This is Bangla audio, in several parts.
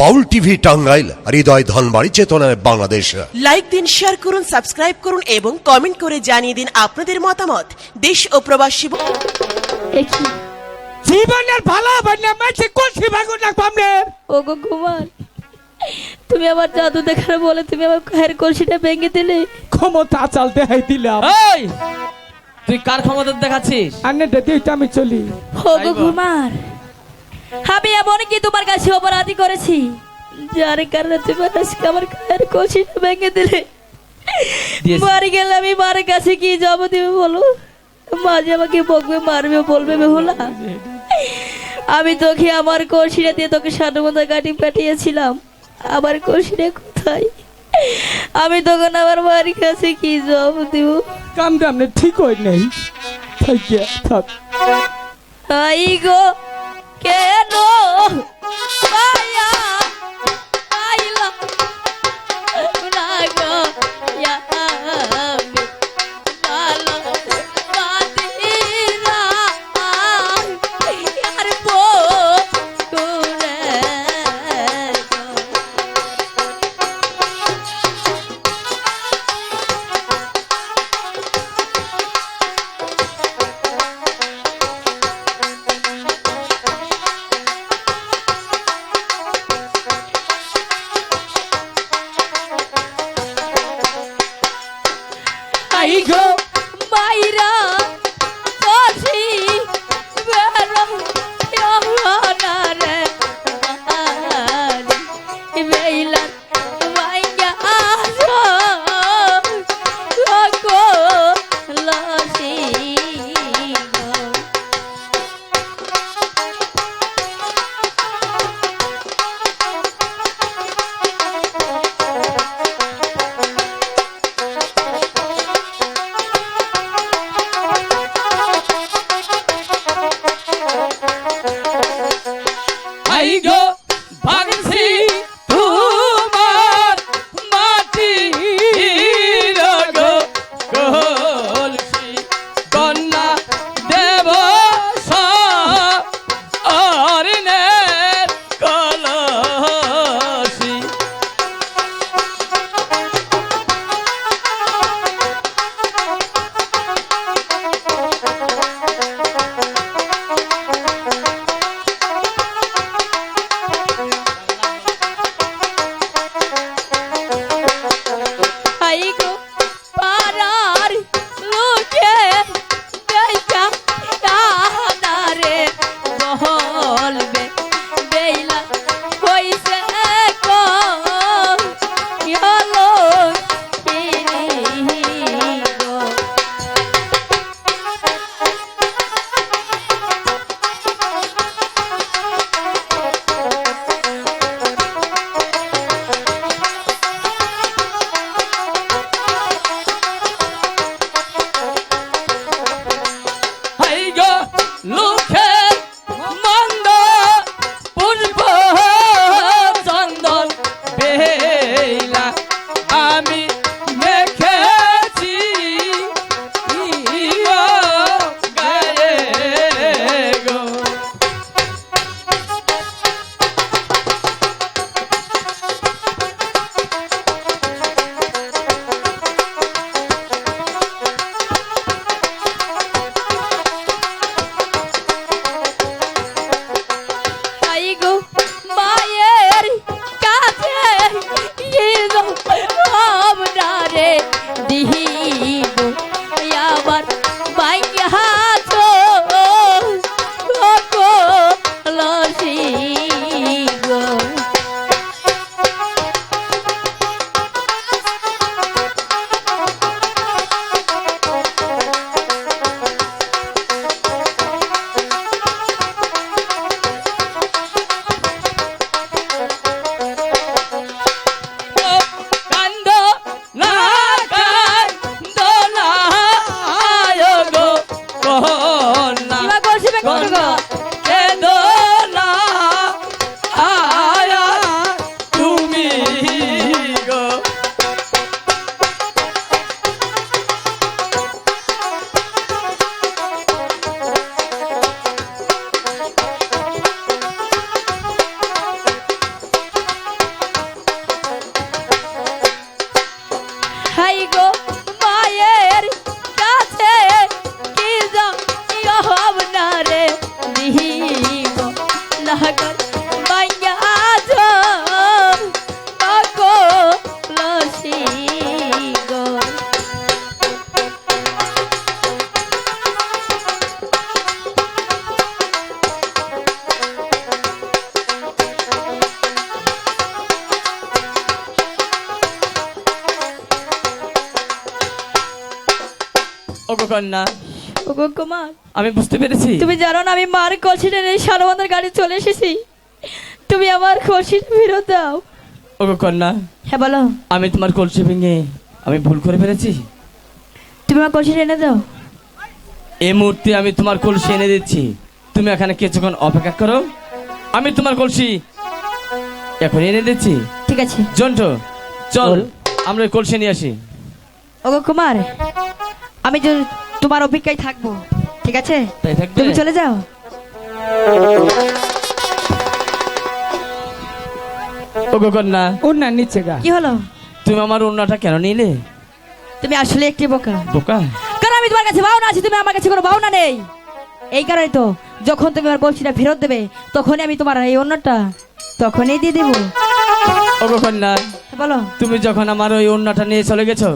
বাউল টিভি টাঙ্গাইল হৃদয় ধনবাড়ি চেতনায় বাংলাদেশ। লাইক দিন শেয়ার করুন সাবস্ক্রাইব করুন এবং কমেন্ট করে জানিয়ে দিন আপনাদের মতামত। দেশ ও প্রবাসী জীবনের ভালো বান্না মাঝে কলসি ভাগুন রাখবাম রে ও গো ঘুমান তুমি আমার জাদু দেখার বলে তুমি আমার খায়ের কলসিটা ভেঙে দিলে। ক্ষমতা চালতে হাই দিলাম। এই! তুই কার ক্ষমতা দেখাচ্ছিস? আন্নে দিতে আমি চলি। ও গো ঘুমার আমি এমন কি তোমার কাছে অপরাধী করেছি? যার কারণে তুমি আজকে আমার খায়ের কলসিটা ভেঙে দিলে। মারি গেলে আমি মারের কাছে কি জব দিবে বলো? মাঝে আমাকে বকবে মারবে বলবে বেহুলা। আমি তোকে আমার কলসিটা দিয়ে তোকে সানুমন্দা গাড়ি পাঠিয়েছিলাম। আমার কলসিটা কোথায়? আমি তখন আমার বাড়ির কাছে কি জব দিব কামটা আপনি ঠিক হয় নাই থাকিয়া থাক। আই গো কেন? আই গো। মাইরা কন্যা ওগো কুমার আমি বুঝতে পেরেছি। তুমি জানো না আমি মার কলসিটা নিয়ে সানবন্ধার গাড়ি চলে এসেছি। তুমি আমার কলসিটা ফেরত দাও। ওগো কন্যা হ্যাঁ বলো। আমি তোমার কলসি ভেঙে আমি ভুল করে ফেলেছি? তুমি আমার কলসিটা এনে দাও। এই মুহূর্তে আমি তোমার কলসি এনে দিচ্ছি। তুমি এখানে কিছুক্ষণ অপেক্ষা করো। আমি তোমার কলসি এখন এনে দিচ্ছি। ঠিক আছে। জন্টু চল আমরা কলসি নিয়ে আসি। ওগো কুমার আমি তোমার অপেক্ষায় থাকব ঠিক আছে? তুমি চলে যাও। ওগো কন্যা। উন্না নিচে গা। কি হলো? তুমি আমার অন্যটা কেন নিলে? তুমি আসলে একটি বোকা। বোকা? কারণ আমি তোমার কাছে বাউনা আছি তুমি আমার কাছে কোনো বাউনা নেই। এই কারণে তো যখন তুমি আমার ফেরত দেবে তখনই আমি তোমার এই অন্যটা তখনই দিয়ে দেবো। ওগো কন্যা বলো। তুমি যখন আমার ওই অন্যটা নিয়ে চলে গেছো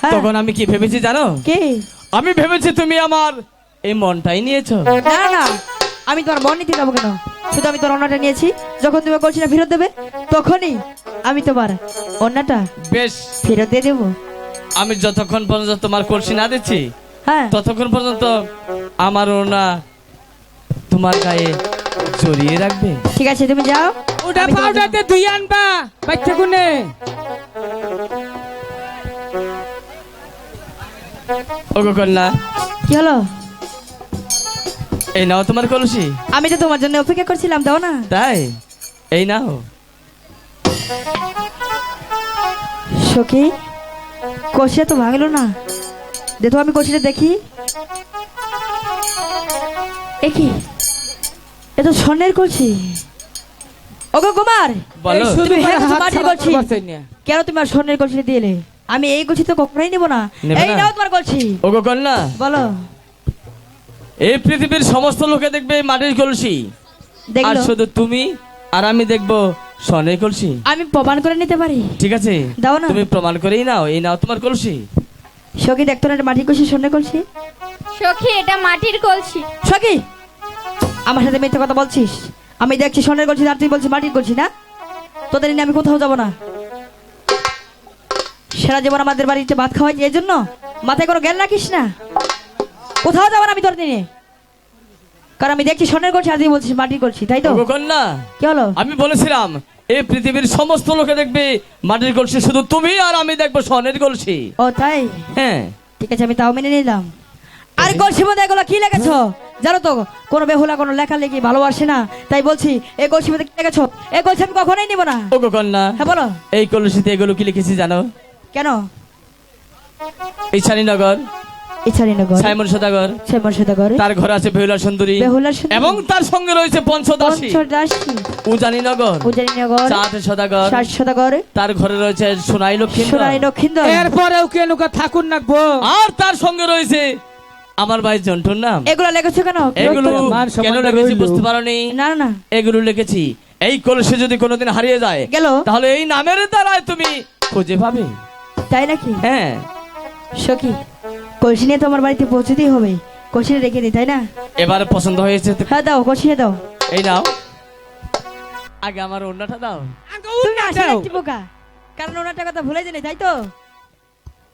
হ্যাঁ। তখন আমি কি ভেবেছি জানো? কে? আমি ভেবেছি তুমি আমার এই মনটাই নিয়েছো। না না আমি তোমার মন নিতে যাব কেন? শুধু আমি তোমার অন্যটা নিয়েছি। যখন তুমি কলসিটা ফেরত দেবে তখনই আমি তোমার অন্যটা বেশ। ফেরত দিয়ে দেবো। আমি যতক্ষণ পর্যন্ত তোমার কলসি না দিচ্ছি হ্যাঁ। ততক্ষণ পর্যন্ত আমার ওনা তোমার গায়ে জড়িয়ে রাখবে। ঠিক আছে তুমি যাও। ওটা পাউডারতে ধুই আনবা বাচ্চা কোনে ওগো কন্যা কি হলো? এই নাও তোমার কলসি। আমি তো তোমার জন্য অপেক্ষা করছিলাম দাও না। তাই? এই নাও। সখী কষিয়া তো ভাঙলো না। দেখো আমি কষিটা দেখি। এ কি? এ তো স্বর্ণের কলসি। ওগো কুমার! বলো। তুমি হ্যাঁ কলসি। কেন তুমি আর স্বর্ণের কলসি দিলে আমি এই কলসি তো কখনোই নেব না। এই নাও তোমার কলসি। ওগো কন্যা। বলো। এই পৃথিবীর সমস্ত লোকে দেখবে এই মাটির কলসি। আর শুধু তুমি আর আমি দেখব স্বর্ণের কলসি। আমি প্রমাণ করে নিতে পারি? ঠিক আছে। দাও না। তুমি প্রমাণ করেই নাও এই নাও তোমার কলসি। সখী দেখতো না এটা মাটির কলসি স্বর্ণের কলসি? সখী এটা মাটির কলসি। সখী আমার সাথে মিথ্যে কথা বলছিস? আমি দেখছি স্বর্ণের কলসি আর তুই বলছিস মাটির কলসি না? তোদের নিয়ে আমি কোথাও যাব না। সারা জীবন আমাদের বাড়িতে ভাত খাওয়াই এই জন্য মাথায় কোনো জ্ঞান রাখিস না। কোথাও যাব না আমি তোর নিয়ে কারণ আমি দেখছি স্বর্ণের কলসি আর তুই বলছিস মাটির কলসি তাই তো? কন্যা কি হলো? আমি বলেছিলাম এই পৃথিবীর সমস্ত লোকে দেখবে মাটির কলসি শুধু তুমি আর আমি দেখব স্বর্ণের কলসি। ও তাই? হ্যাঁ। ঠিক আছে আমি তাও মেনে নিলাম। আর কলসির মধ্যে এগুলো কি লেগেছো? জানো তো কোনো বেহুলা কোনো লেখা লেখি ভালোবাসে না। তাই বলছি এই কলসির মধ্যে কি লেগেছো? এই কলসি আমি কখনোই নিব না। ওগো কন্যা হ্যাঁ বলো। এই কলসিতে এগুলো কি লিখেছি জানো? কেন? এই ছানিনগর ইছারিনগর সাইমন সদাগর শ্যামল সদাগর তার ঘরে আছে বেহুলা সুন্দরী। বেহুলা সুন্দরী। এবং তার সঙ্গে রয়েছে পঞ্চদাসী। পঞ্চদাসী। উজানিনগর। উজানিনগর। চাঁদ সদাগর ষাট সদাগর তার ঘরে রয়েছে সোনাই সোনাই এরপরেও নাকবো আর তার সঙ্গে রয়েছে আমার ভাই জন্টুর নাম। এগুলো লেগেছো কেন? এগুলো কেন লিখেছি। বুঝতে পারোনি? না না না। এগুলো লিখেছি। এই কলসি যদি কোনোদিন হারিয়ে যায় গেল। তাহলে এই নামের দ্বারাই তুমি খুঁজে পাবে। তাই নাকি? হ্যাঁ। সখী কলসি নিয়ে তো আমার বাড়িতে পৌঁছতেই হবে। কলসিটা রেখে দিই তাই না? এবার পছন্দ হয়েছে তো হ্যাঁ দাও কলসি দাও। এই নাও। আগে আমার অন্যটা দাও। তুমি আসলে একটি বোকা। কারণ ওনারটা কথা ভুলে জানি তাই তো?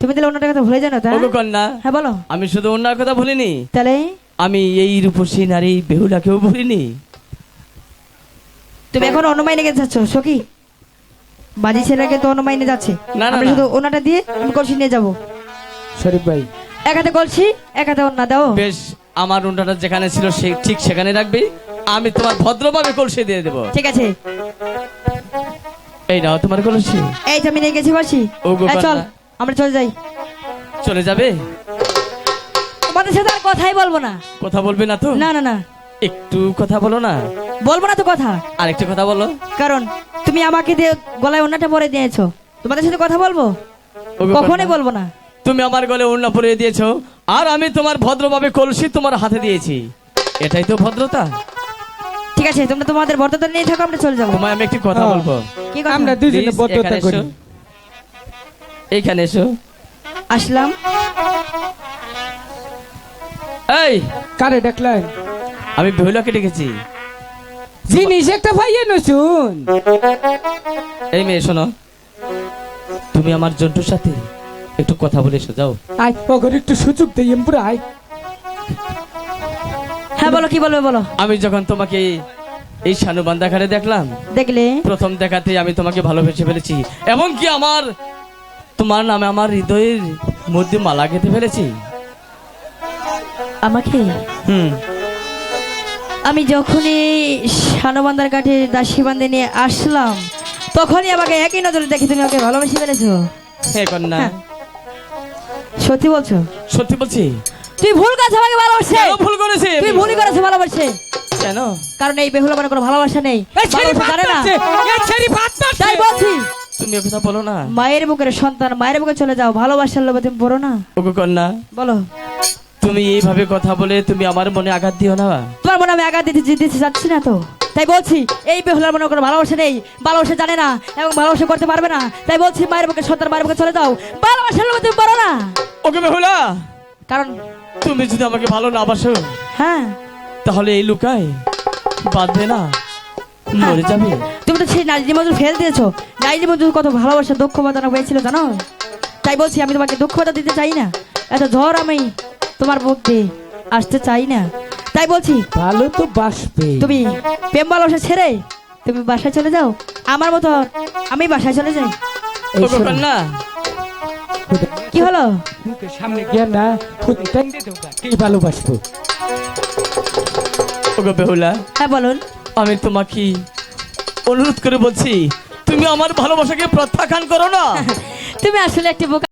তুমি তাহলে ওনারটা কথা ভুলে জানো তাই ওগো কন্যা হ্যাঁ বলো। আমি শুধু অন্যার কথা ভুলিনি। তাহলে? আমি এই রূপসী নারী বেহুলাকেও ভুলিনি। তুমি এখন অনুমাইনে গেছে যাচ্ছ সখী। বাজি ছেলেকে তো অনুমাইনে যাচ্ছে। না, না, আমি শুধু ওনাটা দিয়ে আমি কলসি নিয়ে যাব। শরীফ ভাই। এক হাতে কলসি এক হাতে ওনা দাও। বেশ আমার অন্যটা যেখানে ছিল সে ঠিক সেখানে রাখবি। আমি তোমার ভদ্রভাবে কলসি দিয়ে দেবো। ঠিক আছে। এই নাও তোমার কলসি। এই তো আমি নিয়ে গেছি ও চল আমরা চলে যাই। চলে যাবে? তোমাদের সাথে আর কথাই বলব না। কথা বলবে না তো? না না না। একটু কথা বলো না। বলব না তো কথা। আর একটু কথা বলো। কারণ তুমি আমাকে দিয়ে গলায় ওনাটা পরে দিয়েছ। তোমাদের সাথে কথা বলব? কখনোই বলব না। তুমি আমার গলে ওড়না পরিয়ে দিয়েছ আর আমি তোমার ভদ্রভাবে কলসি তোমার হাতে দিয়েছি। এটাই তো ভদ্রতা। ঠিক আছে তোমরা তোমাদের বর্তমান নিয়ে থাকো আমরা চলে যাব। তোমায় আমি একটি কথা হ্যাঁ। বলব। কি কথা? আমরা দুজনে Please, বদ্ধতা এখানে করি। এসো। এইখানে এসো। আসলাম। এই! কারে ডাকলেন? আমি বেহুলাকে ডেকেছি। জিনিস একটা ভাইয়ে নছুন এই মেয়ে শোনো। তুমি আমার জন্টুর সাথে। একটু কথা বলে এসে যাও। আয় ওগর একটু সুযোগ দেই এমপুরা আয়। হ্যাঁ বলো কি বলবে বলো। আমি যখন তোমাকে এই সানুবান্ধা ঘাটে দেখলাম দেখলে? প্রথম দেখাতে আমি তোমাকে ভালোবেসে ফেলেছি। এবং কি আমার তোমার নামে আমার হৃদয়ের মধ্যে মালা খেতে ফেলেছি। আমাকে? হুম। আমি যখনই শানবান্দার কাঠে দাসী বান্ধে নিয়ে আসলাম তখনই আমাকে একই নজরে দেখি তুমি আমাকে ভালোবেসে ফেলেছো। হ্যাঁ কন্যা। সত্যি বলছো? সত্যি বলছি? তুই ভুল কাছে আমাকে ভালোবাসে। ভুল করেছি? তুই ভুলই করেছ ভালোবাসে। কেন? কারণ এই বেহুলা মানে কোনো ভালোবাসা নেই। জানে না। তাই বলছি। তুমি কথা বলো না। মায়ের বুকের সন্তান মায়ের বুকে চলে যাও। ভালোবাসার লোভে তুমি পড়ো না। ওগো কন্যা। বলো। তুমি এইভাবে কথা বলে তুমি আমার মনে আঘাত দিও না। তোমার মনে আমি আঘাত দিতে দিতে চাচ্ছি না তো। তাই বলছি এই বেহুলার মনে কোনো ভালোবাসা নেই ভালোবাসা জানে না এবং ভালোবাসা করতে পারবে না। তাই বলছি মায়ের বুকে সন্তান মায়ের বুকে চলে যাও। ভালোবাসার লোভে তুমি পড়ো না। ওকে বেহুলা কারণ তুমি যদি আমাকে ভালো না বাসো হ্যাঁ। তাহলে এই লুকায় বাঁধবে না মরে যাবে। তুমি তো সেই নারী মজুর ফেল দিয়েছ। নারী মজুর কত ভালোবাসা দুঃখ বাদানো হয়েছিল জানো? তাই বলছি আমি তোমাকে দুঃখ বাধা দিতে চাই না। এত ঝড় আমি তোমার মধ্যে আসতে চাই না। তাই বলছি ভালো তো বাসবে। তুমি প্রেম ভালোবাসা ছেড়ে তুমি বাসায় চলে যাও। আমার মতো আমি বাসায় চলে যাই। কি হলো? সামনে গিয়া না কি ভালোবাসবো। ওগো বেহুলা হ্যাঁ বলুন। আমি তোমাকে অনুরোধ করে বলছি তুমি আমার ভালোবাসাকে প্রত্যাখ্যান করো না। তুমি আসলে একটি বোকা